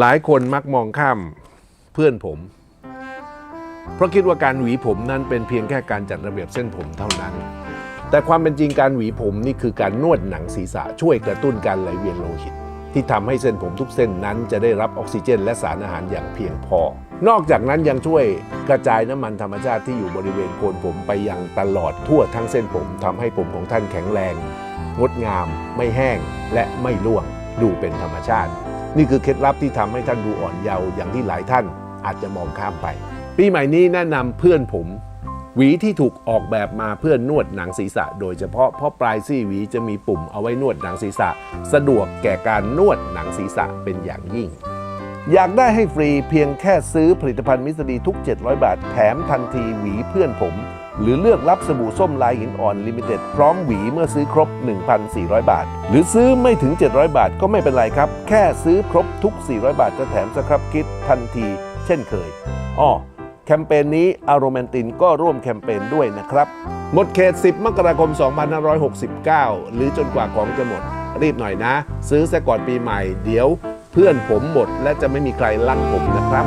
หลายคนมักมองข้ามเพื่อนผม เพราะคิดว่าการหวีผมนั้นเป็นเพียงแค่การจัดระเบียบเส้นผมเท่านั้น แต่ความเป็นจริงการหวีผมนี่คือการนวดหนังศีรษะช่วยกระตุ้นการไหลเวียนโลหิต ที่ทำให้เส้นผมทุกเส้นนั้นจะได้รับออกซิเจน และสารอาหารอย่างเพียงพอ นอกจากนั้นยังช่วยกระจายน้ำมันธรรมชาติที่อยู่บริเวณโคนผมไปยังตลอดทั่วทั้งเส้นผมทำให้ผมของท่านแข็งแรง งดงาม ไม่แห้ง และไม่ร่วง ดูเป็นธรรมชาติ นี่คือเคล็ดลับที่ทำให้ท่านดูอ่อนเยาว์อย่างที่หลายท่านอาจจะมองข้ามไป ปีใหม่นี้แนะนำเพื่อนผม หวีที่ถูกออกแบบมาเพื่อนวดหนังศีรษะ โดยเฉพาะเพราะปลายซี่หวีจะมีปุ่มเอาไว้นวดหนังศีรษะ สะดวกแก่การนวดหนังศีรษะเป็นอย่างยิ่ง อยากได้ให้ฟรีเพียงแค่ซื้อผลิตภัณฑ์มิสดีทุก 700 บาท แถมทันทีหวีเพื่อนผม หรือเลือกรับสบู่ส้มลายหินอ่อนลิมิเต็ดพร้อมหวีเมื่อซื้อครบ 1,400 บาท หรือซื้อไม่ถึง 700 บาทก็ไม่เป็นไรครับ แค่ซื้อครบทุก 400 บาทจะแถมสครับคิดทันที เช่นเคยอ้อแคมเปญนี้อารแมนตินก็ร่วมแคมเปญด้วยนะครับ หมดเขต 10 มกราคม 2569 หรือจนกว่าของจะหมด รีบหน่อยนะ ซื้อซะก่อนปีใหม่เดี๋ยว เพื่อนผมหมดและจะไม่มีใครลั่นผมนะครับ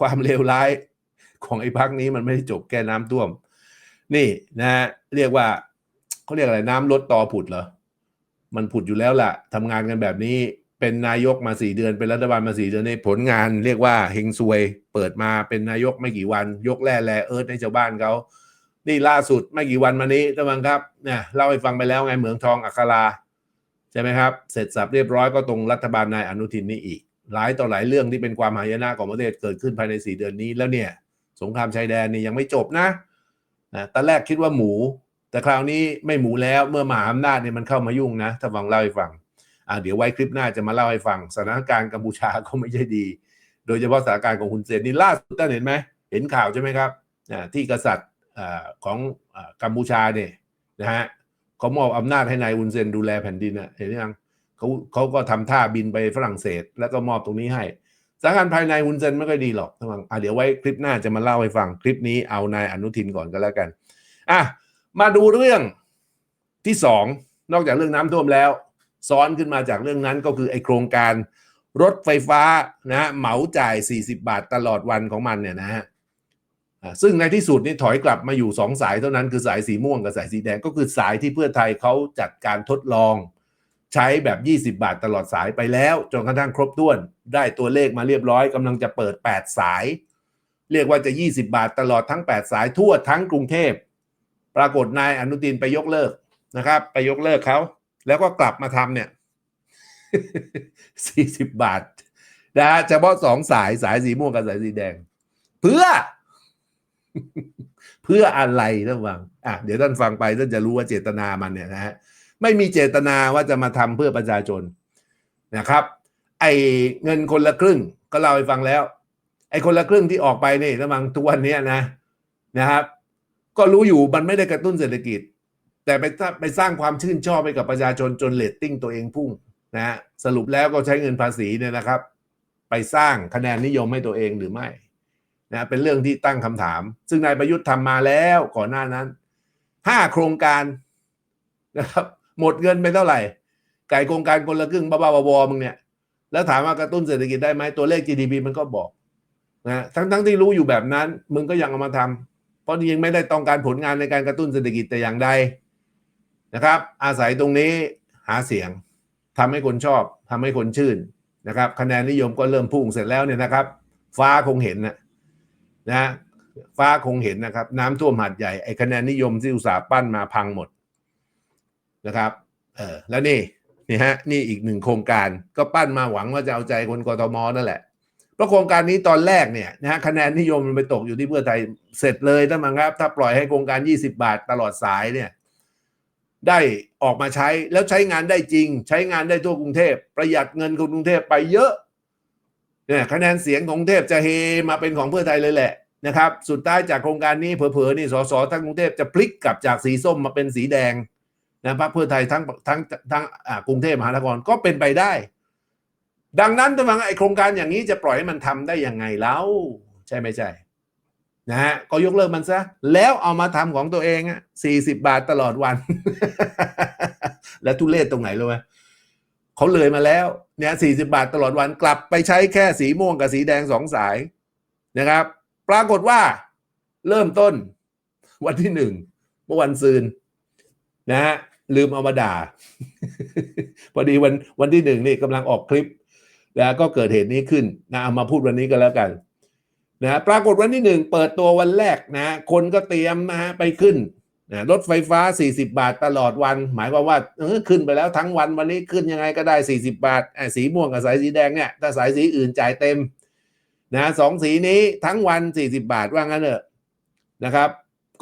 ความเลวร้ายของไอ้พักนี้มันไม่ได้จบแค่น้ำท่วม นี่นะฮะเรียกว่าเขาเรียกอะไรน้ำลดต่อผุดเหรอมันผุดอยู่แล้วล่ะทำงานกันแบบนี้เป็นนายกมาสี่เดือน เป็นรัฐบาลมาสี่เดือนในผลงาน เรียกว่าเฮงซวย เปิดมาเป็นนายกไม่กี่วัน ยกแร่แร่เอิร์ธให้ชาวบ้านเขานี่ล่าสุดไม่กี่วันมานี้ท่านผู้ชมครับเนี่ยเล่าให้ฟังไปแล้วไงเหมืองทองอัคราใช่ไหมครับ เสร็จสับเรียบร้อยก็ตรงรัฐบาลนายอนุทินนี่อีก หลายต่อหลายเรื่องที่เป็นความหายนะของประเทศเกิดขึ้นภายในสี่เดือนนี้แล้วเนี่ย สงครามชายแดนนี่ยังไม่จบนะนะตอนแรกคิดว่าหมู แต่คราวนี้ไม่หมูแล้วเมื่อมหาอำนาจเนี่ยมันเข้ามายุ่งนะ ถ้าฟังเล่าให้ฟังอ่าเดี๋ยวไว้คลิปหน้าจะมาเล่าให้ฟังสถานการณ์กัมพูชาก็ไม่ใช่ดี โดยเฉพาะสถานการณ์ของคุณเซนนี่ล่าสุดท่านเห็นไหมเห็นข่าวใช่ไหมครับที่กษัตริย์ของกัมพูชาเนี่ยนะฮะเขามอบอำนาจให้นายอุนเซนดูแลแผ่นดินเห็นยัง เขาเขาก็ทำท่าบินไปฝรั่งเศส แล้วก็มอบตรงนี้ให้สถานการณ์ภายในฮุนเซนไม่ค่อยดีหรอกท่านผู้ฟังอะเดี๋ยวไว้คลิปหน้าจะมาเล่าให้ฟังคลิปนี้เอานายอนุทินก่อนก็แล้วกันอะมาดูเรื่องที่สองนอกจากเรื่องน้ำท่วมแล้ว ซ้อนขึ้นมาจากเรื่องนั้นก็คือไอโครงการรถไฟฟ้านะเหมาจ่าย 40 บาทตลอดวันของมันเนี่ยนะฮะอะซึ่งในที่สุดนี่ถอยกลับมาอยู่สองสายเท่านั้นคือสายสีม่วงกับสายสีแดงก็คือสายที่เพื่อไทยเขาจัดการทดลอง ใช้แบบ 20 บาทตลอดสายไปแล้วจนกระทั่งครบถ้วน ได้ตัวเลขมาเรียบร้อยกำลังจะเปิด 8 สาย เรียกว่าจะ 20 บาทตลอดทั้ง 8 สายทั่วทั้งกรุงเทพ ปรากฏนายอนุทินไปยกเลิกนะครับ ไปยกเลิกเขา แล้วก็กลับมาทำเนี่ย 40 บาทนะฮะเฉพาะสองสายสายสีม่วงกับสายสีแดง เพื่อ เพื่ออะไรท่านฟังอะเดี๋ยวท่านฟังไปท่านจะรู้ว่าเจตนามันเนี่ยนะฮะ ไม่มีเจตนาว่าจะมาทำเพื่อประชาชนนะครับ ไอ้เงินคนละครึ่งก็เล่าให้ฟังแล้ว ไอ้คนละครึ่งที่ออกไปนี่ระมังทุกวันนี้นะนะครับ ก็รู้อยู่มันไม่ได้กระตุ้นเศรษฐกิจ แต่ไปไปสร้างความชื่นชอบให้กับประชาชนจนเลตติ้งตัวเองพุ่งนะฮะสรุปแล้วก็ใช้เงินภาษีเนี่ยนะครับ ไปสร้างคะแนนนิยมให้ตัวเองหรือไม่นะเป็นเรื่องที่ตั้งคำถาม ซึ่งนายประยุทธ์ทำมาแล้วก่อนหน้านั้นห้าโครงการนะครับ หมดเงินไปเท่าไหร่ ไก่โครงการคนละครึ่งบ้าๆบอๆมึงเนี่ย แล้วถามว่ากระตุ้นเศรษฐกิจได้ไหมตัวเลข GDP มันก็บอกนะทั้งทั้งที่รู้อยู่แบบนั้น มึงก็ยังเอามาทำเพราะยังไม่ได้ต้องการผลงานในการกระตุ้นเศรษฐกิจแต่อย่างใดนะครับ อาศัยตรงนี้หาเสียงทำให้คนชอบทำให้คนชื่นนะครับ คะแนนนิยมก็เริ่มพุ่งเสร็จแล้วเนี่ยนะครับ ฟ้าคงเห็นนะนะฟ้าคงเห็นนะครับ น้ำท่วมหาดใหญ่ไอ้คะแนนนิยมที่อุตสาห์ปั้นมาพังหมด นะครับเออแล้วนี่นี่ฮะนี่อีกหนึ่งโครงการก็ปั้นมาหวังว่าจะเอาใจคนกทมนั่นแหละเพราะโครงการนี้ตอนแรกเนี่ยนะฮะคะแนนนิยมมันไปตกอยู่ที่เพื่อไทยเสร็จเลยท่ามั้งครับ ถ้าปล่อยให้โครงการ 20 บาทตลอดสายเนี่ยได้ออกมาใช้แล้วใช้งานได้จริง ใช้งานได้ทั่วกรุงเทพประหยัดเงินคนกรุงเทพไปเยอะเนี่ยคะแนนเสียงของกรุงเทพจะเฮมาเป็นของเพื่อไทยเลยแหละนะครับ สุดท้ายจากโครงการนี้เผลอๆนี่สสทั้งกรุงเทพจะพลิกกลับจากสีส้มมาเป็นสีแดง นะพรรคเพื่อไทยทั้งทั้งทั้งกรุงเทพมหานครก็เป็นไปได้ ดังนั้นถ้าฟังไอโครงการอย่างนี้จะปล่อยให้มันทำได้ยังไงแล้วใช่ไม่ใช่นะฮะก็ยกเลิกมันซะ แล้วเอามาทำของตัวเองอะสี่สิบาทตลอดวัน แล้วทุเรศตรงไหนรู้ไหมเขาเลยมาแล้วเนี่ยสี่สิบาทตลอดวันกลับไปใช้แค่สีม่วงกับสีแดงสองสายนะครับ ปรากฏว่าเริ่มต้นวันที่หนึ่งเมื่อวันซืนนะฮะ ลืมเอามาด่า พอดีวันวันที่หนึ่งนี่กำลังออกคลิป แล้วก็เกิดเหตุนี้ขึ้นนะเอามาพูดวันนี้ก็แล้วกันนะปรากฏวันที่หนึ่งเปิดตัววันแรกนะคนก็เตรียมนะฮะไปขึ้นนะรถไฟฟ้า 40 บาทตลอดวัน หมายความว่าเออขึ้นไปแล้วทั้งวันวันนี้ขึ้นยังไงก็ได้ 40 บาทสีม่วงกับสายสีแดงเนี่ยถ้าสายสีอื่นจ่ายเต็มนะสองสีนี้ทั้งวัน 40 บาทว่างั้นเถอะนะครับ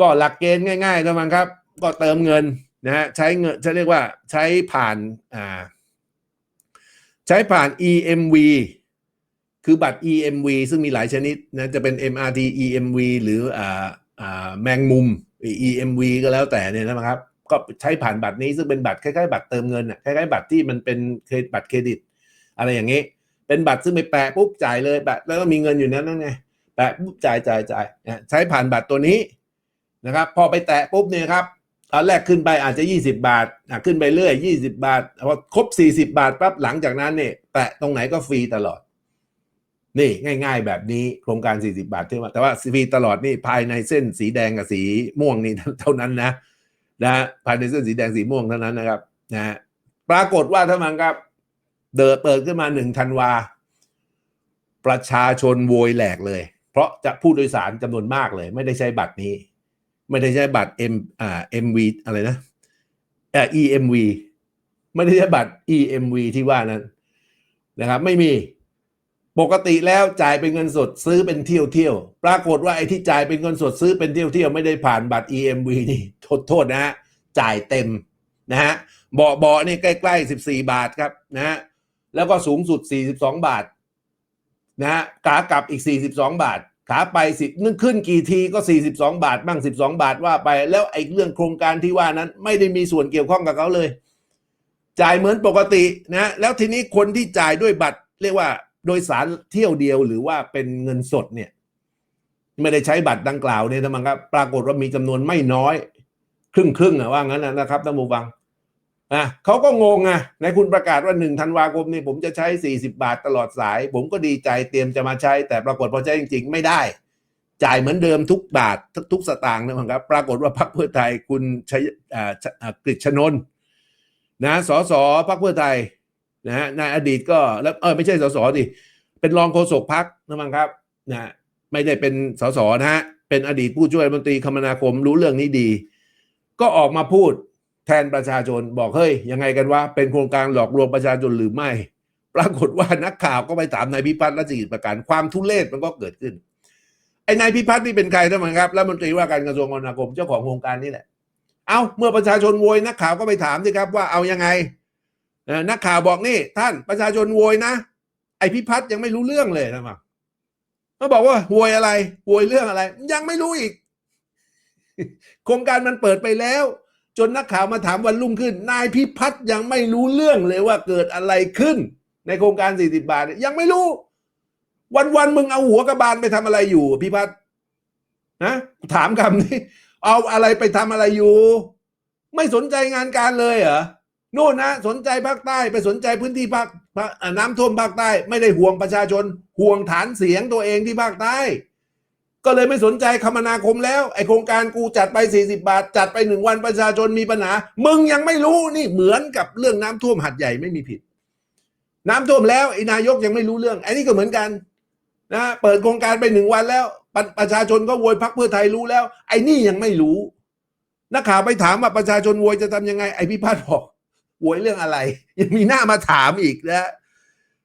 ก็หลักเกณฑ์ง่ายๆก็มันครับ ก็เติมเงิน นะฮะใช้เงินจะเรียกว่าใช้ผ่านอ่าใช้ผ่าน EMV คือบัตร EMV ซึ่งมีหลายชนิดนะจะเป็น MRT EMV หรืออ่าอ่าแมงมุม EMV ก็แล้วแต่เนี่ยนะครับ ก็ใช้ผ่านบัตรนี้ซึ่งเป็นบัตรคล้ายๆบัตรเติมเงินอะคล้ายๆบัตรที่มันเป็นเครดิตบัตรเครดิต อะไรอย่างนี้ เป็นบัตรซึ่งไปแปะปุ๊บจ่ายเลยแบบแล้วก็มีเงินอยู่นั้นนั่นไงแปะปุ๊บจ่ายจ่ายจ่ายใช้ผ่านบัตรตัวนี้นะครับ พอไปแตะปุ๊บเนี่ยครับ ตอนแรกขึ้นไปอาจจะ 20 บาทอะขึ้นไปเรื่อย 20 บาทพอครบ 40 บาทปั๊บหลังจากนั้นเนี่ยแตะตรงไหนก็ฟรีตลอด นี่ง่าย ๆ แบบนี้โครงการ 40 บาทที่ว่าแต่ว่าฟรีตลอดนี่ภายในเส้นสีแดงกับสีม่วงนี่เท่านั้นนะนะภายในเส้นสีแดงสีม่วงเท่านั้นนะครับนะปรากฏว่าถ้ามันครับเดินเปิดขึ้นมาหนึ่งธันวา ประชาชนโวยแหลกเลย เพราะจะผู้โดยสารจำนวนมากเลย ไม่ได้ใช้บัตรนี้ ไม่ได้ใช้บัตร M อ่า MV อะไรนะเอ่อ EMV ไม่ได้ใช้บัตร EMV ที่ว่านั้นนะครับ ไม่มีปกติแล้วจ่ายเป็นเงินสดซื้อเป็นเที่ยวเที่ยวปรากฏว่าไอ้ที่จ่ายเป็นเงินสดซื้อเป็นเที่ยวเที่ยวไม่ได้ผ่านบัตร EMV นี่โทษโทษนะฮะจ่ายเต็มนะฮะเบาเบานี่ใกล้ๆ 14 บาทครับนะฮะแล้วก็สูงสุด 42 บาทนะฮะขากลับอีก 42 บาท ขาไปสินึกขึ้นกี่ทีก็ 42 บาทบ้าง 12 บาทว่าไป แล้วไอ้เรื่องโครงการที่ว่านั้น ไม่ได้มีส่วนเกี่ยวข้องกับเขาเลย จ่ายเหมือนปกตินะแล้วทีนี้คนที่จ่ายด้วยบัตร เรียกว่าโดยสารเที่ยวเดียวหรือว่าเป็นเงินสดเนี่ย ไม่ได้ใช้บัตรดังกล่าวเนี่ยนะมันครับปรากฏว่ามีจำนวนไม่น้อย ครึ่งครึ่งอะว่างั้นนะนะครับท่านผู้ฟัง อะเขาก็งงไงในคุณประกาศว่าหนึ่งธันวาคมนี่ผมจะใช้สี่สิบาทตลอดสาย ผมก็ดีใจเตรียมจะมาใช้ แต่ปรากฏพอใช้จริง ๆ ไม่ได้ จ่ายเหมือนเดิมทุกบาททุกสตางค์นะครับ ปรากฏว่าพรรคเพื่อไทยคุณชัยอ่าชอ่ากฤษณนท์นะสสพรรคเพื่อไทยนะฮะในอดีตก็แล้วเออไม่ใช่สสดิเป็นรองโฆษกพรรคนะครับนะไม่ได้เป็นสสนะฮะเป็นอดีตผู้ช่วยรัฐมนตรีคมนาคมรู้เรื่องนี้ดี ก็ออกมาพูด แทนประชาชนบอกเฮ้ยยังไงกันว่าเป็นโครงการหลอกลวงประชาชนหรือไม่ ปรากฏว่านักข่าวก็ไปถามนายพิพัฒน์รัชกิจประการความทุเลศมันก็เกิดขึ้นไอ้นายพิพัฒน์นี่เป็นใครท่านผู้ครับรัฐมนตรีว่าการกระทรวงคมนาคมเจ้าของโครงการนี้แหละ เอาเมื่อประชาชนโวยนักข่าวก็ไปถามสิครับว่าเอายังไงนักข่าวบอกนี่ ท่านประชาชนโวยนะ ไอพิพัฒน์ยังไม่รู้เรื่องเลยนะมั้งเขาบอกว่าโวยอะไรโวยเรื่องอะไร ยังไม่รู้อีก โครงการมันเปิดไปแล้ว จนนักข่าวมาถามวันรุ่งขึ้น นายพิพัฒน์ยังไม่รู้เรื่องเลยว่าเกิดอะไรขึ้น ในโครงการ 40 บาทเนี่ยยังไม่รู้ วันวันมึงเอาหัวกระบาลไปทำอะไรอยู่ พิพัฒน์นะถามคำนี้ เอาอะไรไปทำอะไรอยู่ ไม่สนใจงานการเลยเหรอนู่นนะสนใจภาคใต้ไปสนใจพื้นที่ภาคภาคอ่าน้ำท่วมภาคใต้ ไม่ได้ห่วงประชาชนห่วงฐานเสียงตัวเองที่ภาคใต้ ก็เลยไม่สนใจคมนาคมแล้ว ไอโครงการกูจัดไป 40 บาท จัดไปหนึ่งวันประชาชนมีปัญหา มึงยังไม่รู้นี่เหมือนกับเรื่องน้ำท่วมหัดใหญ่ไม่มีผิด น้ำท่วมแล้วไอนายกยังไม่รู้เรื่องไอนี่ก็เหมือนกันนะเปิดโครงการไปหนึ่งวันแล้วปประชาชนก็โวยพักเพื่อไทยรู้แล้ว ไอ้นี่ยังไม่รู้นักข่าวไปถามว่าประชาชนโวยจะทำยังไงไอพิพัฒน์บอกโวยเรื่องอะไร ยังมีหน้ามาถามอีกนะ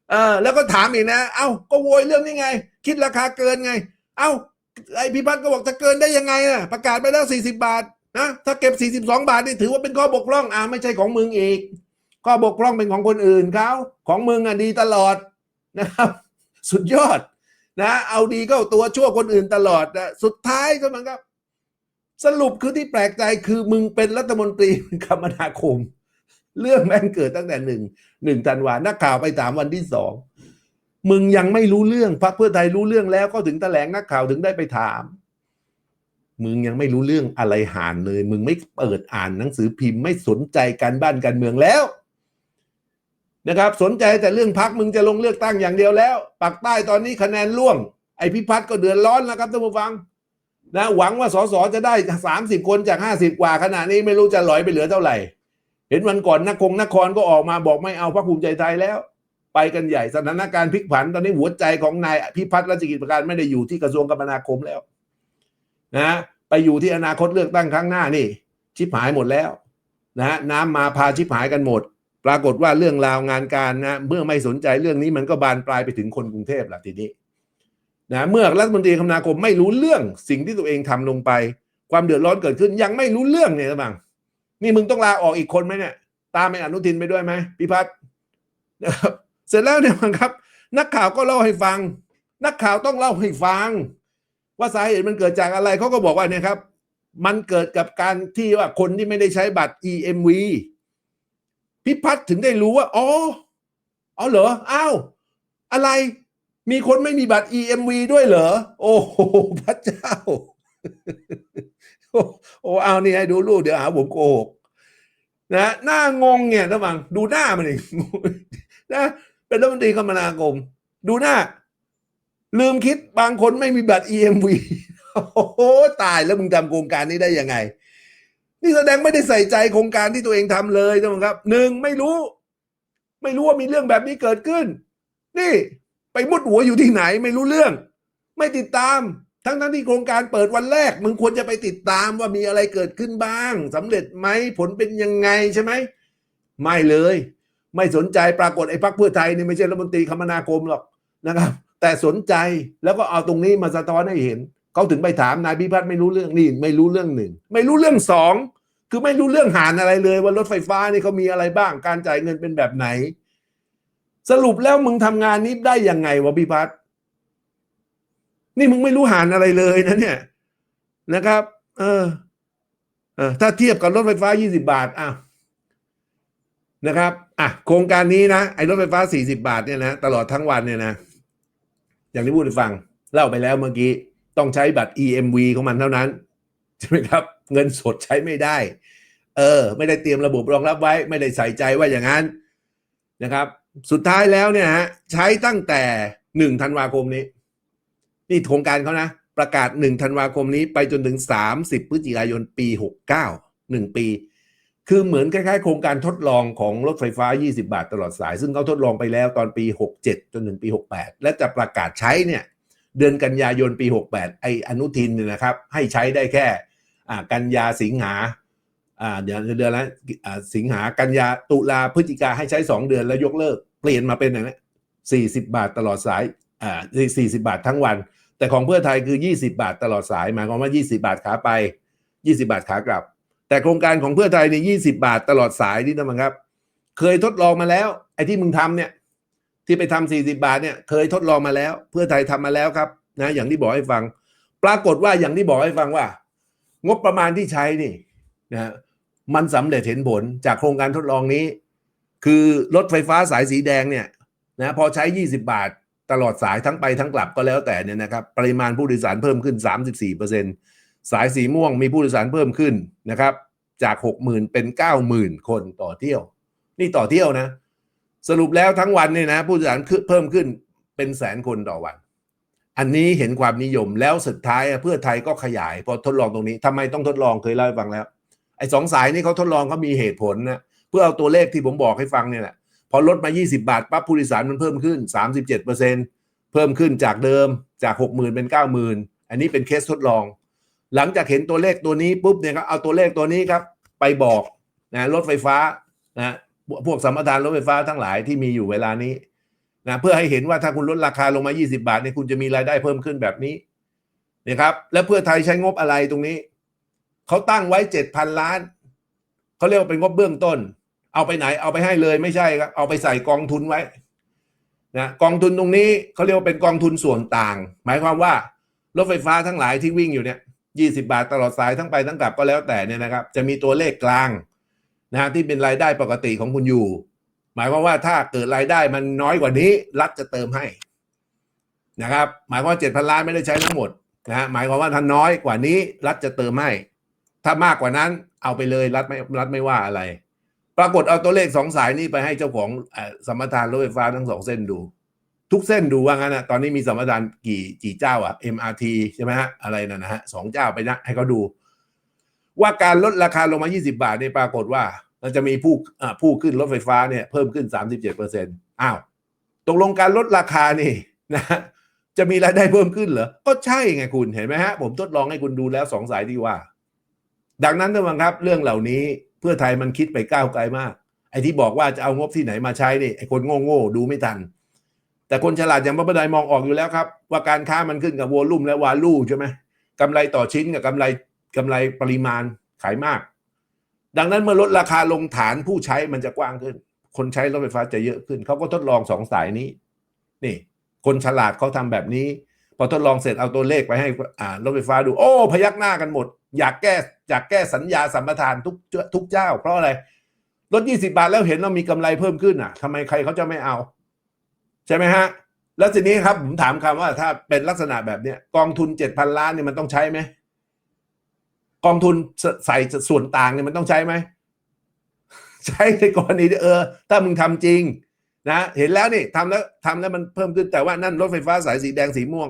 เออแล้วก็ถามอีกนะ เอ้าก็โวยเรื่องนี้ไง คิดราคาเกินไง เอ้า ไอพิพัฒน์ก็บอกจะเกินได้ยังไงน่ะประกาศไปแล้วสี่สิบาทนะถ้าเก็บ42บสองบาทนี่ถือว่าเป็นข้อบกพร่องอ่าไม่ใช่ของมึงอีกข้อบกพร่องเป็นของคนอื่นเขาของมึงอะดีตลอดนะครับ สุดยอดนะเอาดีเข้าตัวชั่วคนอื่นตลอดนะสุดท้ายก็มันครับสรุปคือที่แปลกใจคือมึงเป็นรัฐมนตรีคมนาคม เรื่องแม่งเกิดตั้งแต่หนึ่งหนึ่งธันวานักข่าวไปถามวันที่สอง มึงยังไม่รู้เรื่องพรรคเพื่อไทยรู้เรื่องแล้วก็ถึงแถลงนักข่าวถึงได้ไปถาม มึงยังไม่รู้เรื่องอะไรห่านเลย มึงไม่เปิดอ่านหนังสือพิมพ์ไม่สนใจการบ้านการเมืองแล้วนะครับ สนใจแต่เรื่องพักมึงจะลงเลือกตั้งอย่างเดียวแล้วปักใต้ตอนนี้คะแนนร่วง ไอพิพัฒน์ก็เดือดร้อนแล้วครับท่านผู้ฟังนะหวังว่าสสจะได้สามสิบคนจากห้าสิบกว่าขณะนี้ไม่รู้จะลอยไปเหลือเท่าไหร่ เห็นวันก่อนนักคงนครก็ออกมาบอกไม่เอาพรรคภูมิใจไทยแล้ว ไปกันใหญ่สถานการณ์พลิกผันตอนนี้หัวใจของนายพิพัฒน์รัชกิจประการไม่ได้อยู่ที่กระทรวงคมนาคมแล้วนะไปอยู่ที่อนาคตเลือกตั้งครั้งหน้านี่ ชิบหายหมดแล้วนะน้ำมาพาชิบหายกันหมด ปรากฏว่าเรื่องราวงานการนะเมื่อไม่สนใจเรื่องนี้มันก็บานปลายไปถึงคนกรุงเทพละทีนี้นะเมื่อรัฐมนตรีคมนาคมไม่รู้เรื่องสิ่งที่ตัวเองทำลงไป ความเดือดร้อนเกิดขึ้นยังไม่รู้เรื่องเนี่ยบังนี่มึงต้องลาออกอีกคนไหมเนี่ย ตามไอ้อนุทินไปด้วยไหมพิพัฒน์นะครับ เสร็จแล้วเนี่ยบังครับ นักข่าวก็เล่าให้ฟัง นักข่าวต้องเล่าให้ฟัง ว่าสาเหตุมันเกิดจากอะไรเขาก็บอกว่าเนี่ยครับ มันเกิดกับการที่ว่าคนที่ไม่ได้ใช้บัตร EMV พิพัฒน์ถึงได้รู้ว่าอ๋ออ๋อเหรออ้าวอะไรมีคนไม่มีบัตร EMV ด้วยเหรอ โอ้โหพระเจ้า โอ้โอ้เอานี่ให้ดูรูปเดี๋ยวหาผมโกหกนะหน้างงเนี่ยท่านฟังดูหน้ามันเองนะ เป็นรัฐมนตรีคมนาคม ดูหน้า ลืมคิดบางคนไม่มีบัตร EMV โอ้โหตายแล้วมึงทำโครงการนี้ได้ยังไง นี่แสดงไม่ได้ใส่ใจโครงการที่ตัวเองทำเลยท่านผู้ชมครับหนึ่งไม่รู้ ไม่รู้ว่ามีเรื่องแบบนี้เกิดขึ้น นี่ ไปมุดหัวอยู่ที่ไหน ไม่รู้เรื่อง ไม่ติดตาม ทั้งทั้งที่โครงการเปิดวันแรก มึงควรจะไปติดตามว่ามีอะไรเกิดขึ้นบ้างสำเร็จไหมผลเป็นยังไงใช่ไหมไม่เลย ไม่สนใจปรากฏไอ้พักเพื่อไทยนี่ไม่ใช่รัฐมนตรีคมนาคมหรอกนะครับ แต่สนใจแล้วก็เอาตรงนี้มาสะท้อนให้เห็นเขาถึงไปถามนายพิพัฒน์ไม่รู้เรื่องนี่ไม่รู้เรื่องหนึ่งไม่รู้เรื่องสองคือไม่รู้เรื่องหารอะไรเลย ว่ารถไฟฟ้านี่เขามีอะไรบ้าง การจ่ายเงินเป็นแบบไหน สรุปแล้วมึงทำงานนี้ได้ยังไงวะพิพัฒน์นี่มึงไม่รู้หารอะไรเลยนะเนี่ยนะครับ เออเออถ้าเทียบกับรถไฟฟ้า 20 บาทอะนะครับ อะโครงการนี้นะไอ้รถไฟฟ้า 40 บาทเนี่ยนะตลอดทั้งวันเนี่ยนะ อย่างที่พูดให้ฟังเล่าไปแล้วเมื่อกี้ ต้องใช้บัตร EMV ของมันเท่านั้น ใช่ไหมครับ เงินสดใช้ไม่ได้ เออ ไม่ได้เตรียมระบบรองรับไว้ ไม่ได้ใส่ใจว่าอย่างนั้นนะครับ สุดท้ายแล้วเนี่ยฮะใช้ตั้งแต่หนึ่งธันวาคมนี้ นี่โครงการเขานะ ประกาศหนึ่งธันวาคมนี้ไปจนถึงสามสิบพฤศจิกายนปีหกเก้าหนึ่งปี คือเหมือนคล้ายๆ โครงการทดลองของรถไฟฟ้า 20 บาทตลอดสาย ซึ่งเขาทดลองไปแล้วตอนปี 67 จนถึงปี 68 และจะประกาศใช้เนี่ยเดือนกันยายนปี 68 ไออนุทินเนี่ยนะครับ ให้ใช้ได้แค่ากันยาสิงหาอ่าเดือนเดือนละสิงหากันยาตุลาพฤศจิกาให้ใช้ 2 เดือนแล้วยกเลิก เปลี่ยนมาเป็นอย่างนี้40บาทตลอดสายอ่า40บาททั้งวัน แต่ของเพื่อไทยคือ 20 บาทตลอดสาย หมายความว่า 20 บาทขาไป 20 บาทขากลับ แต่โครงการของเพื่อไทยใน20บาทตลอดสายนี่นะมั้งครับ เคยทดลองมาแล้ว ไอ้ที่มึงทำเนี่ย ที่ไปทำ40บาทเนี่ย เคยทดลองมาแล้ว เพื่อไทยทำมาแล้วครับ นะ อย่างที่บอกให้ฟัง ปรากฏว่าอย่างที่บอกให้ฟังว่า งบประมาณที่ใช้นี่นะฮะมันสำเร็จเห็นผลจากโครงการทดลองนี้ คือรถไฟฟ้าสายสีแดงเนี่ยนะพอใช้ 20 บาท ตลอดสายทั้งไปทั้งกลับก็แล้วแต่เนี่ยนะครับ ปริมาณผู้โดยสารเพิ่มขึ้น 34% สายสีม่วงมีผู้โดยสารเพิ่มขึ้นนะครับ จาก 60,000 เป็น 90,000 คนต่อเที่ยว นี่ต่อเที่ยวนะ สรุปแล้วทั้งวันเนี่ยนะผู้โดยสารเพิ่มขึ้นเป็นแสนคนต่อวัน อันนี้เห็นความนิยมแล้วสุดท้ายเพื่อไทยก็ขยายพอทดลองตรงนี้ทำไมต้องทดลองเคยเล่าให้ฟังแล้วไอ้สองสายนี้เขาทดลองเขามีเหตุผลนะเพื่อเอาตัวเลขที่ผมบอกให้ฟังเนี่ยแหละพอลดมา 20 บาทปั๊บผู้โดยสารมันเพิ่มขึ้น 37%เพิ่มขึ้นจากเดิมจาก 60,000 เป็น 90,000 อันนี้เป็นเคสทดลอง หลังจากเห็นตัวเลขตัวนี้ปุ๊บเนี่ยก็เอาตัวเลขตัวนี้ครับ ไปบอกนะรถไฟฟ้านะพวกสัมปทานรถไฟฟ้าทั้งหลายที่มีอยู่เวลานี้นะเพื่อให้เห็นว่าถ้าคุณลดราคาลงมา 20 บาทเนี่ยคุณจะมีรายได้เพิ่มขึ้นแบบนี้นะครับ แล้วเพื่อไทยใช้งบอะไรตรงนี้เขาตั้งไว้เจ็ดพันล้านเขาเรียกว่าเป็นงบเบื้องต้น เอาไปไหนเอาไปให้เลยไม่ใช่ครับเอาไปใส่กองทุนไว้นะกองทุนตรงนี้เขาเรียกว่าเป็นกองทุนส่วนต่าง หมายความว่ารถไฟฟ้าทั้งหลายที่วิ่งอยู่เนี่ย ยี่สิบาทตลอดสายทั้งไปทั้งกลับก็แล้วแต่เนี่ยนะครับ จะมีตัวเลขกลางนะฮะที่เป็นรายได้ปกติของคุณอยู่ หมายความว่าถ้าเกิดรายได้มันน้อยกว่านี้ รัฐจะเติมให้นะครับ หมายความว่าเจ็ดพันล้านไม่ได้ใช้ทั้งหมดนะฮะหมายความว่าถ้าน้อยกว่านี้ รัฐจะเติมให้ ถ้ามากกว่านั้นเอาไปเลยรัฐไม่รัฐไม่ว่าอะไร ปรากฏเอาตัวเลขสองสายนี้ไปให้เจ้าของสมปทานรถไฟฟ้าทั้งสองเส้นดู ทุกเส้นดูว่างั้นนะตอนนี้มีสัมปทานกี่กี่เจ้าอะ MRT ใช่ไหมฮะอะไรนั่นนะฮะสองเจ้าไปนะให้เขาดู ว่าการลดราคาลงมา 20 บาทเนี่ยปรากฏว่ามันจะมีผู้ผู้ขึ้นรถไฟฟ้าเนี่ยเพิ่มขึ้น 37เปอร์เซ็นต์อ้าวตกลงการลดราคานี่นะฮะจะมีรายได้เพิ่มขึ้นเหรอ ก็ใช่ไงคุณเห็นไหมฮะ ผมทดลองให้คุณดูแล้วสองสายที่ว่า ดังนั้นท่านผู้ชมครับ เรื่องเหล่านี้เพื่อไทยมันคิดไปก้าวไกลมาก ไอ้ที่บอกว่าจะเอางบที่ไหนมาใช้นี่ไอ้คนโง่ๆดูไม่ทัน แต่คนฉลาดอย่างพระบดายมองออกอยู่แล้วครับ ว่าการค้ามันขึ้นกับวอลลุ่มและวาลูใช่ไหมกำไรต่อชิ้นกับกำไรกำไรปริมาณขายมาก ดังนั้นเมื่อลดราคาลงฐานผู้ใช้มันจะกว้างขึ้น คนใช้รถไฟฟ้าจะเยอะขึ้น เขาก็ทดลองสองสายนี้ นี่ คนฉลาดเขาทำแบบนี้ พอทดลองเสร็จเอาตัวเลขไปให้อ่ารถไฟฟ้าดู โอ้ พยักหน้ากันหมด อยากแก้อยากแก้สัญญาสัมปทานทุกทุกเจ้า เพราะอะไรลด20 บาทแล้วเห็นเรามีกำไรเพิ่มขึ้นอะทำไมใครเขาจะไม่เอา ใช่ไหมฮะ แล้วทีนี้ครับผมถามคำว่าถ้าเป็นลักษณะแบบเนี้ยกองทุนเจ็ดพันล้านเนี่ยมันต้องใช้ไหมกองทุนใส่ส่วนต่างเนี่ยมันต้องใช้ไหมใช้ในกรณีเออ ถ้ามึงทำจริงนะเห็นแล้วนี่ทำแล้วทำแล้วมันเพิ่มขึ้นแต่ว่านั่นรถไฟฟ้าสายสีแดงสีม่วง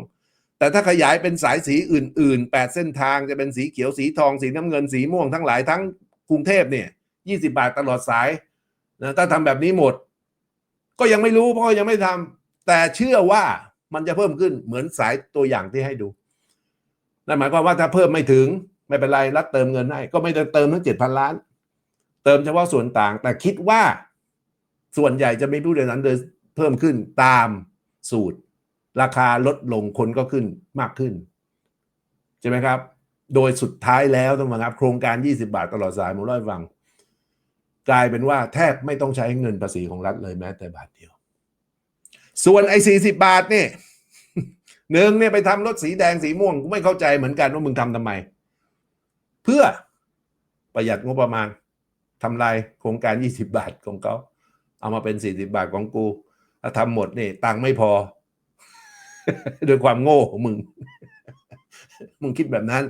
แต่ถ้าขยายเป็นสายสีอื่นๆแปดเส้นทางจะเป็นสีเขียวสีทองสีน้ำเงินสีม่วงทั้งหลายทั้งกรุงเทพเนี่ยยี่สิบาทตลอดสายนะถ้าทำแบบนี้หมด ก็ยังไม่รู้เพราะยังไม่ทำแต่เชื่อว่ามันจะเพิ่มขึ้นเหมือนสายตัวอย่างที่ให้ดูนั่นหมายความว่าถ้าเพิ่มไม่ถึงไม่เป็นไรรัฐเติมเงินให้ ก็ไม่ได้เติมทั้งเจ็ดพันล้าน เติมเฉพาะส่วนต่าง แต่คิดว่าส่วนใหญ่จะมีผู้โดยสารเดินเพิ่มขึ้นตามสูตร ราคาลดลงคนก็ขึ้นมากขึ้นใช่ไหมครับ โดยสุดท้ายแล้วต้องมาครับ โครงการ 20 บาทตลอดสายผมเล่าให้ฟัง กลายเป็นว่าแทบไม่ต้องใช้เงินภาษีของรัฐเลยแม้แต่บาทเดียว ส่วนไอ้40บาทนี่หนึ่งเนี่ยไปทำรถสีแดงสีม่วงกูไม่เข้าใจเหมือนกันว่ามึงทำทำไม เพื่อประหยัดงบประมาณทำลายโครงการ 20 บาทของเขาเอามาเป็น 40 บาทของกูถ้าทำหมดนี่ตังค์ไม่พอ ด้วยความโง่ของมึง มึงคิดแบบนั้น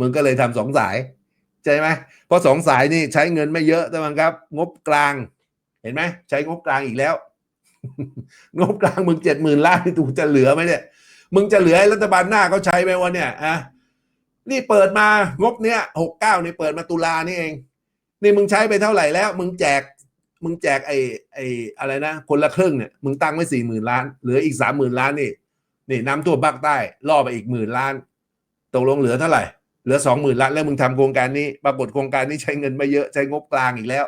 มึงก็เลยทำสองสาย ใช่ไหมเพราะสองสายนี่ใช้เงินไม่เยอะแต่มันครับ งบกลาง เห็นไหมใช้งบกลางอีกแล้ว งบกลางมึงเจ็ดหมื่นล้านนี่ถูกจะเหลือไหมเนี่ย มึงจะเหลือให้รัฐบาลหน้าเขาใช้ไหมวะเนี่ยอะนี่เปิดมางบเนี้ยหกเก้านี่เปิดมาตุลานี่เอง นี่มึงใช้ไปเท่าไหร่แล้ว มึงแจก มึงแจกไอ้ไอ้อะไรนะ คนละครึ่งเนี่ยมึงตั้งไว้สี่หมื่นล้านเหลืออีกสามหมื่นล้านนี่นี่น้ำท่วมภาคใต้ล่อไปอีกหมื่นล้านตกลงเหลือเท่าไหร่ เหลือสองหมื่นล้านแล้วมึงทำโครงการนี้ ปรากฏโครงการนี้ใช้เงินไม่เยอะใช้งบกลางอีกแล้ว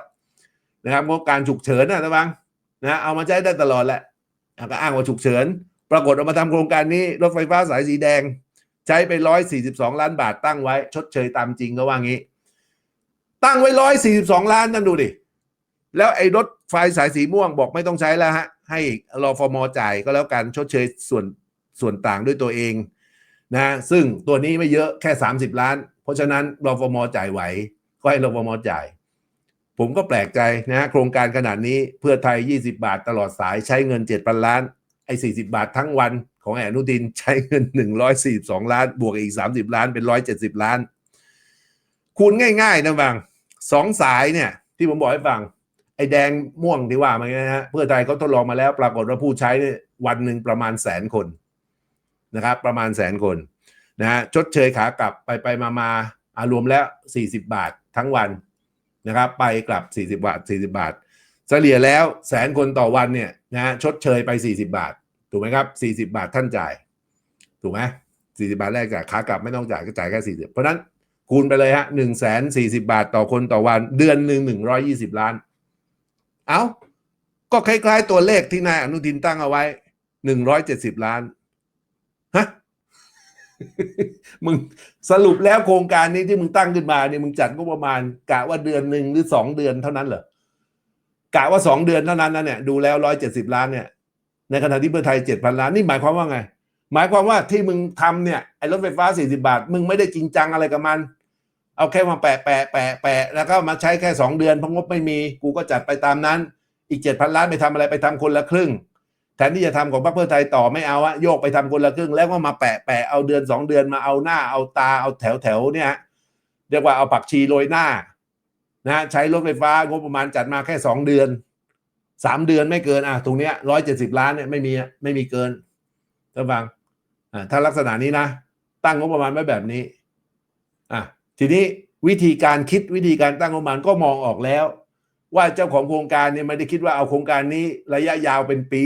นะครับงบการฉุกเฉินนะนะบังนะเอามาใช้ได้ตลอดแหละก็อ้างว่าฉุกเฉิน ปรากฏเอามาทำโครงการนี้ รถไฟฟ้าสายสีแดง ใช้ไปร้อยสี่สิบสองล้านบาทตั้งไว้ ชดเชยตามจริงก็ว่างี้ ตั้งไว้ร้อยสี่สิบสองล้านนั่นดูดิแล้วไอ้รถไฟสายสีม่วงบอกไม่ต้องใช้แล้วฮะให้รอฟอร์มจ่ายก็แล้วกันชดเชยส่วนส่วนต่างด้วยตัวเอง นะซึ่งตัวนี้ไม่เยอะแค่ 30 ล้าน เพราะฉะนั้นรฟมจ่ายไหว ก็ให้รฟมจ่าย ผมก็แปลกใจนะโครงการขนาดนี้เพื่อไทย 20 บาทตลอดสายใช้เงิน 7,000 ล้าน ไอ้ 40 บาททั้งวันของแอนุทินใช้เงิน 142 ล้าน บวกอีก 30 ล้านเป็น 170 ล้าน คูณง่ายๆนะบางสองสายเนี่ย ที่ผมบอกให้ฟัง ไอ้แดงม่วงที่ว่ามาเนี่ยนะฮะเพื่อไทยเขาทดลองมาแล้วปรากฏว่าผู้ใช้วันหนึ่งประมาณแสนคน นะครับประมาณแสนคนนะฮะชดเชยขากลับไปไปมามาอารวมแล้ว 40 บาททั้งวันนะครับไปกลับ 40 บาท 40 บาท เฉลี่ยแล้วแสนคนต่อวันเนี่ยนะฮะชดเชยไป 40 บาท ถูกไหมครับ 40 บาทท่านจ่าย ถูกไหม40 บาทแรกจ่ายขากลับไม่ต้องจ่ายก็จ่ายแค่40 เพราะนั้นคูณไปเลยฮะ1 4 0 0บาทต่อคนต่อวันเดือนหนึ่ง120ล้าน เอาก็คล้ายๆตัวเลขที่นายอนุทินตั้งเอาไว้170ล้าน มึงสรุปแล้วโครงการนี้ที่มึงตั้งขึ้นมาเนี่ยมึงจัดงบประมาณกะว่าเดือนหนึ่งหรือสองเดือนเท่านั้นเหรอกะว่าสองเดือนเท่านั้นนะเนี่ยดูแล้วร้อยเจ็ดสิบล้านเนี่ย ในขณะที่เพื่อไทยเจ็ดพันล้านนี่หมายความว่าไง หมายความว่าที่มึงทำเนี่ยไอ้รถไฟฟ้าสี่สิบาท มึงไม่ได้จริงจังอะไรกับมัน เอาแค่มาแปะแปะแปะแปะแล้วก็มาใช้แค่สองเดือนเพราะงบไม่มี กูก็จัดไปตามนั้น อีกเจ็ดพันล้านไปทำอะไรไปทำคนละครึ่ง แทนที่จะทำของพรรคเพื่อไทยต่อไม่เอาอะโยกไปทำคนละครึ่ง แล้วก็มาแปะแปะเอาเดือนสองเดือนมาเอาหน้าเอาตาเอาแถวแถวเนี่ยเรียกว่าเอาผักชีโรยหน้านะใช้รถไฟฟ้างบประมาณจัดมาแค่สองเดือนสามเดือนไม่เกินอะตรงเนี้ยร้อยเจ็ดสิบล้านเนี่ยไม่มีไม่มีเกินท่านฟังอ่าถ้าลักษณะนี้นะ ตั้งงบประมาณไว้แบบนี้อะทีนี้วิธีการคิดวิธีการตั้งงบประมาณก็มองออกแล้ว ว่าเจ้าของโครงการเนี่ยไม่ได้คิดว่าเอาโครงการนี้ระยะยาวเป็นปี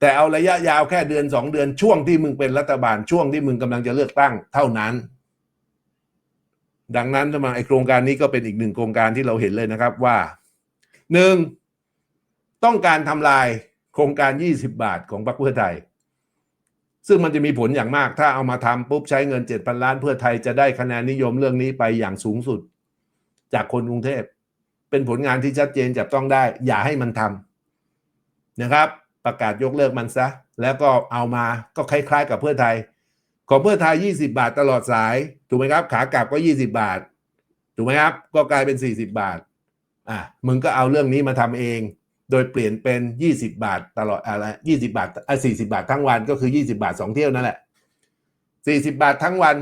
แต่เอาระยะยาวแค่เดือนสองเดือนช่วงที่มึงเป็นรัฐบาลช่วงที่มึงกำลังจะเลือกตั้งเท่านั้น ดังนั้นทำไมไอโครงการนี้ก็เป็นอีกหนึ่งโครงการที่เราเห็นเลยนะครับว่าหนึ่งต้องการทำลายโครงการ 20 บาทของพรรคเพื่อไทย ซึ่งมันจะมีผลอย่างมาก ถ้าเอามาทำปุ๊บใช้เงิน 7,000 ล้านเพื่อไทยจะได้คะแนนนิยมเรื่องนี้ไปอย่างสูงสุด จากคนกรุงเทพเป็นผลงานที่ชัดเจนจับต้องได้ อย่าให้มันทำนะครับ ประกาศยกเลิกมันซะ แล้วก็เอามาก็คล้ายๆ กับเพื่อไทย ของเพื่อไทย 20 บาทตลอดสาย ถูกไหมครับ ขากลับก็ 20 บาท ถูกไหมครับ ก็กลายเป็น 40 บาทอะมึงก็เอาเรื่องนี้มาทำเอง โดยเปลี่ยนเป็น 20 บาทตลอดอะไร20 บาทอะ40 บาททั้งวันก็คือ 20 บาท 2 เที่ยวนั่นแหละ 40 บาททั้งวัน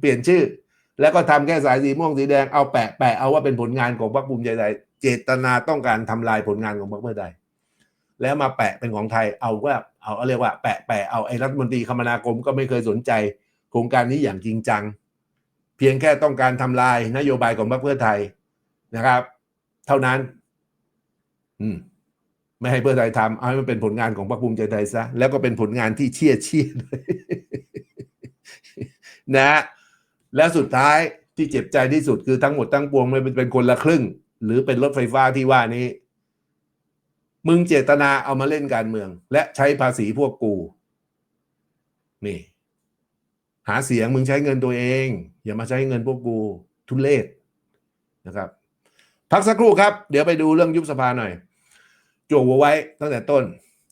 เปลี่ยนชื่อ แล้วก็ทำแค่สายสีม่วงสีแดงเอาแปะแปะเอาว่าเป็นผลงานของพรรคภูมิใจไทยเจตนาต้องการทำลายผลงานของพรรคเพื่อไทย แล้วมาแปะเป็นของไทยเอาว่าเอาเรียกว่าแปะแปะเอาไอ้รัฐมนตรีคมนาคมก็ไม่เคยสนใจ โครงการนี้อย่างจริงจัง เพียงแค่ต้องการทำลายนโยบายของพรรคเพื่อไทยนะครับ เท่านั้น อืมไม่ให้เพื่อไทยทำเอาให้มันเป็นผลงานของพรรคภูมิใจไทยซะแล้วก็เป็นผลงานที่เชี่ยเชี่ยด้วยนะ แล้วสุดท้ายที่เจ็บใจที่สุดคือทั้งหมดทั้งปวงมันเป็นคนละครึ่ง หรือเป็นรถไฟฟ้าที่ว่านี้ มึงเจตนาเอามาเล่นการเมือง และใช้ภาษีพวกกู นี่ หาเสียงมึงใช้เงินตัวเอง อย่ามาใช้เงินพวกกูทุเลศนะครับพักสักครู่ครับ เดี๋ยวไปดูเรื่องยุบสภาหน่อยจวไว้ตั้งแต่ต้น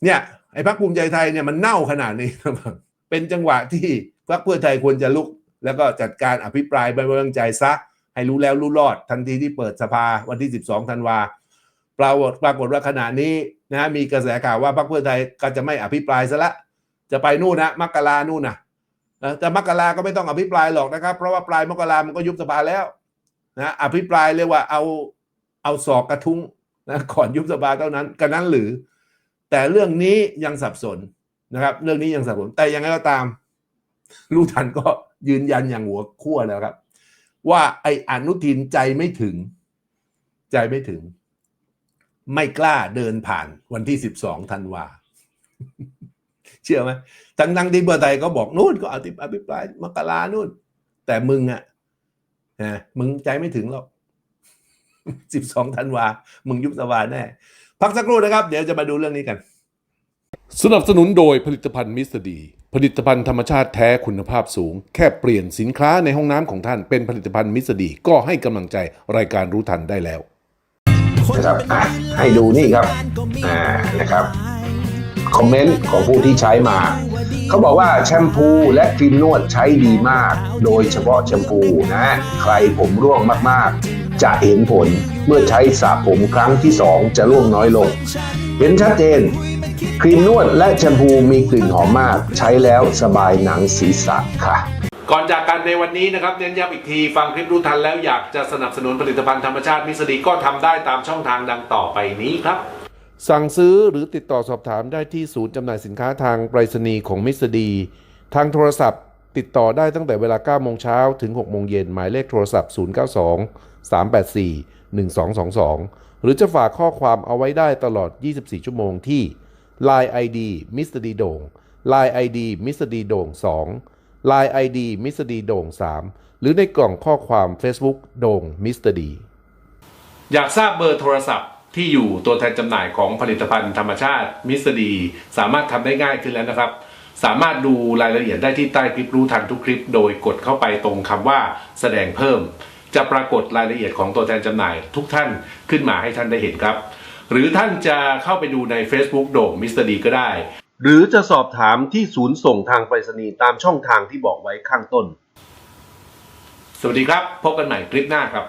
เนี่ยไอ้พักภูมิใจไทยเนี่ยมันเน่าขนาดนี้นะครับเป็นจังหวะที่พรรคเพื่อไทยควรจะลุก แล้วก็จัดการอภิปรายไม่ไว้วางใจซะให้รู้แล้วรู้รอดทันทีที่เปิดสภาวันที่ 12ธันวา ปรากฏปรากฏว่าขณะนี้นะฮะมีกระแสข่าวว่าพรรคเพื่อไทยก็จะไม่อภิปรายซะละ จะไปนู่นนะมกรานู่นนะแต่มกราก็ไม่ต้องอภิปรายหรอกนะครับ เพราะว่าปลายมกรามันก็ยุบสภาแล้วนะอภิปรายเรียกว่าเอาเอาศอกกระทุ้งนะก่อนยุบสภาเท่านั้นกันนั้นหรือ แต่เรื่องนี้ยังสับสนนะครับ เรื่องนี้ยังสับสนแต่ยังไงก็ตามรู้ทันก็ยืนยันอย่างหัวขั้วแล้วครับ ว่าไอ้อนุทินใจไม่ถึง ใจไม่ถึง ไม่กล้าเดินผ่านวันที่สิบสองธันวาเชื่อไหมทั้งทั้งที่เบอร์ไทยก็บอกนู่นก็อภิอภิปรายมกรานู่น แต่มึงอะนะมึงใจไม่ถึงหรอกสิบสองธันวา มึงยุบสภาแน่ พักสักครู่นะครับ เดี๋ยวจะมาดูเรื่องนี้กัน สนับสนุนโดยผลิตภัณฑ์มิสดี ผลิตภัณฑ์ธรรมชาติแท้คุณภาพสูง แค่เปลี่ยนสินค้าในห้องน้ำของท่านเป็นผลิตภัณฑ์มิสดี ก็ให้กำลังใจรายการรู้ทันได้แล้ว นะครับอะให้ดูนี่ครับอ่านะครับคอมเมนต์ของผู้ที่ใช้มา เขาบอกว่าแชมพูและครีมนวดใช้ดีมาก โดยเฉพาะแชมพูนะใครผมร่วงมากๆ จะเห็นผลเมื่อใช้สระผมครั้งที่ 2 จะร่วงน้อยลง เห็นชัดเจน ครีมนวดและแชมพูมีกลิ่นหอมมาก ใช้แล้วสบายหนังศีรษะค่ะ ก่อนจากกันในวันนี้นะครับเน้นย้ำอีกทีฟังคลิปรู้ทันแล้วอยากจะสนับสนุนผลิตภัณฑ์ธรรมชาติมิสดีก็ทำได้ตามช่องทางดังต่อไปนี้ครับ สั่งซื้อหรือติดต่อสอบถามได้ที่ศูนย์จำหน่ายสินค้าทางไปรษณีย์ของมิสดี ทางโทรศัพท์ ติดต่อได้ตั้งแต่เวลา9โมงเช้าถึง6โมงเย็นหมายเลขโทรศัพท์ 092 384 1222 หรือจะฝากข้อความเอาไว้ได้ตลอด 24 ชั่วโมงที่ Line ID มิสดีโด่ง Line ID มิสดีโด่ง2 Line ID มิสดีโด่ง 3 หรือในกล่องข้อความ Facebook โด่งมิสดีอยากทราบเบอร์โทรศัพท์ที่อยู่ตัวแทนจำหน่ายของผลิตภัณฑ์ธรรมชาติมิสดี สามารถทำได้ง่ายขึ้นแล้วนะครับ สามารถดูรายละเอียดได้ที่ใต้คลิปรู้ทันทุกคลิป โดยกดเข้าไปตรงคำว่าแสดงเพิ่ม จะปรากฏรายละเอียดของตัวแทนจำหน่ายทุกท่านขึ้นมาให้ท่านได้เห็นครับ หรือท่านจะเข้าไปดูใน Facebook โด่งมิสเตอร์ดีก็ได้ หรือจะสอบถามที่ศูนย์ส่งทางไปรษณีย์ตามช่องทางที่บอกไว้ข้างต้น สวัสดีครับ พบกันใหม่คลิปหน้าครับ